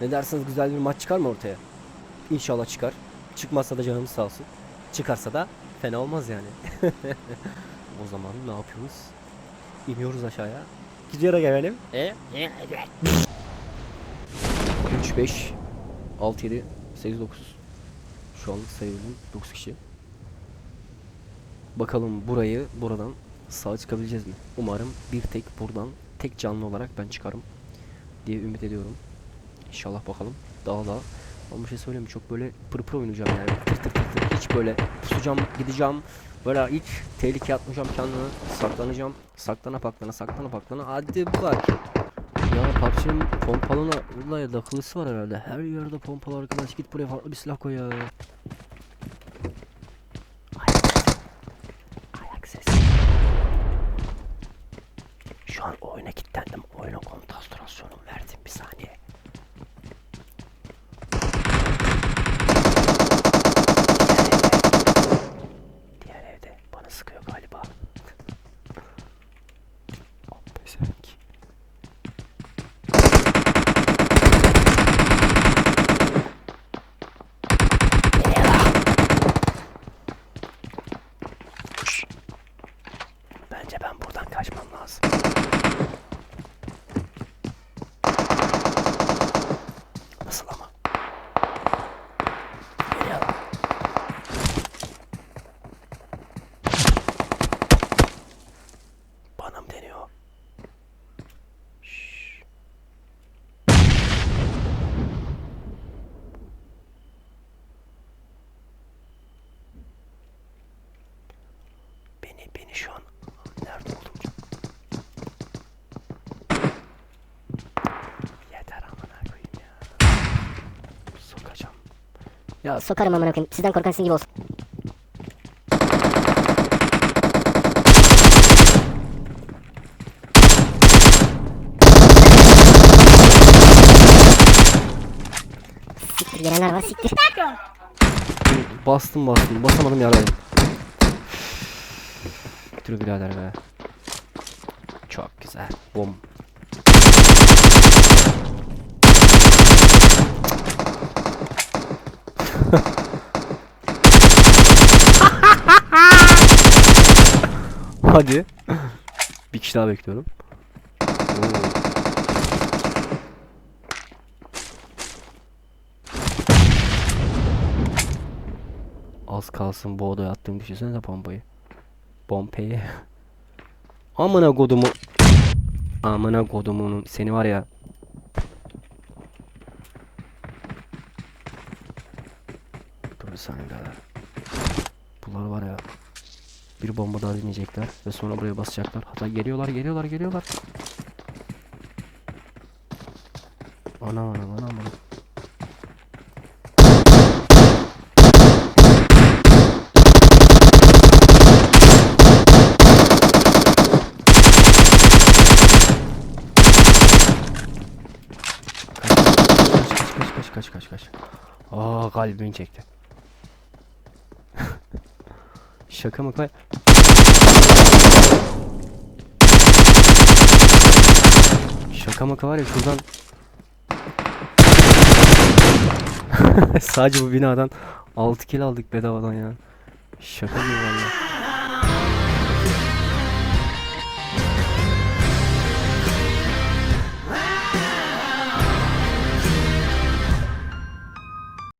Ne dersiniz güzel bir maç çıkar mı ortaya? İnşallah çıkar. Çıkmazsa da canımız sağ olsun. Çıkarsa da fena olmaz yani. o zaman ne yapıyoruz? İniyoruz aşağıya. Gidiyor gelelim. E? 3, 5, 6, 7, 8, 9. Şu anlık sayıyorum 9 kişi. Bakalım burayı buradan sağ çıkabileceğiz mi? Umarım bir tek buradan tek canlı olarak ben çıkarım diye ümit ediyorum. İnşallah bakalım. Daha da ama bir şey söyleyeyim? Çok böyle pır pır oynayacağım yani. Tır tır tır tır. Hiç böyle pusacağım, gideceğim. Böyle hiç tehlikeye atmayacağım kendimi. Saklanacağım. Saklana paklana, saklana paklana. Hadi bak. Ya PUBG'nin pompalına vallahi dakılısı var herhalde. Her yerde pompalı arkadaş. Git buraya farklı bir silah koy ya. Şu an oyuna kilitlendim. Oyuna konsantrasyonumu verdim bir saniye. Goodbye. Ya sokarım amına koyayım. Sizden korkan sizin gibi olsun. Siktir gelenler var siktir. Bastım bastım. Basamadım yaraydım. Dur birader be. Çok güzel. Bom. Hadi. Bir kişi daha bekliyorum. Az kalsın bu odaya attığımı düşünsene bombayı. Bombayı. Amına kodumu. Amına kodumunun seni var ya. Dur bir saniye. Bunlar var ya. Bir bomba daha dinleyecekler ve sonra buraya basacaklar. Hatta geliyorlar geliyorlar geliyorlar. Ana ana ana ana. Kaç kaç kaç kaç kaç. Aa kalbimi çekti. Şaka mı kay? Şaka maka var ya şuradan Sadece bu binadan 6 kill aldık bedavadan ya. Şaka gibi valla.